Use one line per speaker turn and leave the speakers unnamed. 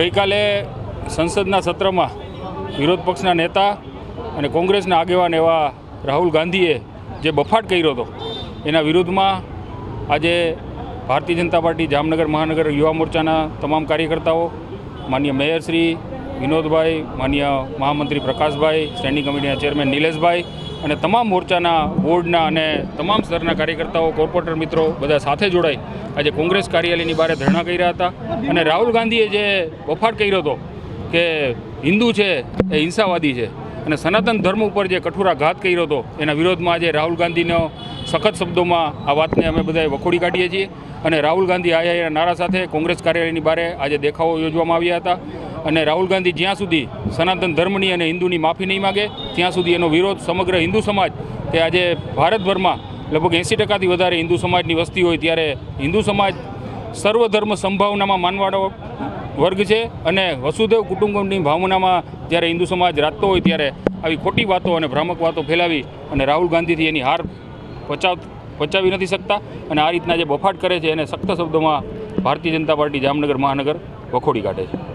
ગઈકાલે સંસદના સત્રમાં વિરોધ પક્ષના નેતા અને કોંગ્રેસના આગેવાન એવા રાહુલ ગાંધીએ જે બફાટ કર્યો હતો, એના વિરુદ્ધમાં આજે ભારતીય જનતા પાર્ટી જામનગર મહાનગર યુવા મોરચાના તમામ કાર્યકર્તાઓ માન્ય મેયર શ્રી વિનોદભાઈ માન્ય મહામંત્રી પ્રકાશભાઈ, સ્ટેન્ડિંગ કમિટીના ચેરમેન નિલેશભાઈ અને તમામ મોરચાના બોર્ડના અને તમામ સ્તરના કાર્યકર્તાઓ, કોર્પોરેટર મિત્રો બધા સાથે જોડાઈ આજે કોંગ્રેસ કાર્યાલયની બહાર ધરણા કર્યા હતા. અને રાહુલ ગાંધીએ જે વફાટ કર્યો હતો કે હિન્દુ છે, એ હિંસાવાદી છે. અને સનાતન ધર્મ ઉપર જે કઠોરા ઘાત કર્યો હતો, એના વિરોધમાં આજે રાહુલ ગાંધીનો સખત શબ્દોમાં આ વાતને અમે બધાએ વખોડી કાઢીએ છીએ. અને રાહુલ ગાંધી આયા નારા સાથે કોંગ્રેસ કાર્યાલયની બહાર આજે દેખાવો યોજવામાં આવ્યા હતા. અને રાહુલ ગાંધી જ્યાં સુધી સનાતન ધર્મની અને હિન્દુની માફી નહીં માગે, ત્યાં સુધી એનો વિરોધ સમગ્ર હિન્દુ સમાજ કે આજે ભારતભરમાં લગભગ એંસી ટકાથી વધારે હિન્દુ સમાજની વસ્તી હોય ત્યારે હિન્દુ સમાજ સર્વધર્મ સંભાવનામાં માનવાડો વર્ગ છે અને વસુદેવ કુટુંબની ભાવનામાં જ્યારે હિન્દુ સમાજ રાખતો હોય ત્યારે આવી ખોટી વાતો અને ભ્રામક વાતો ફેલાવી અને રાહુલ ગાંધીથી એની હાર પચાવ પચાવી નથી શકતા અને આ રીતના જે બફાટ કરે છે એને સખ્ત શબ્દોમાં ભારતીય જનતા પાર્ટી જામનગર મહાનગર વખોડી કાઢે છે.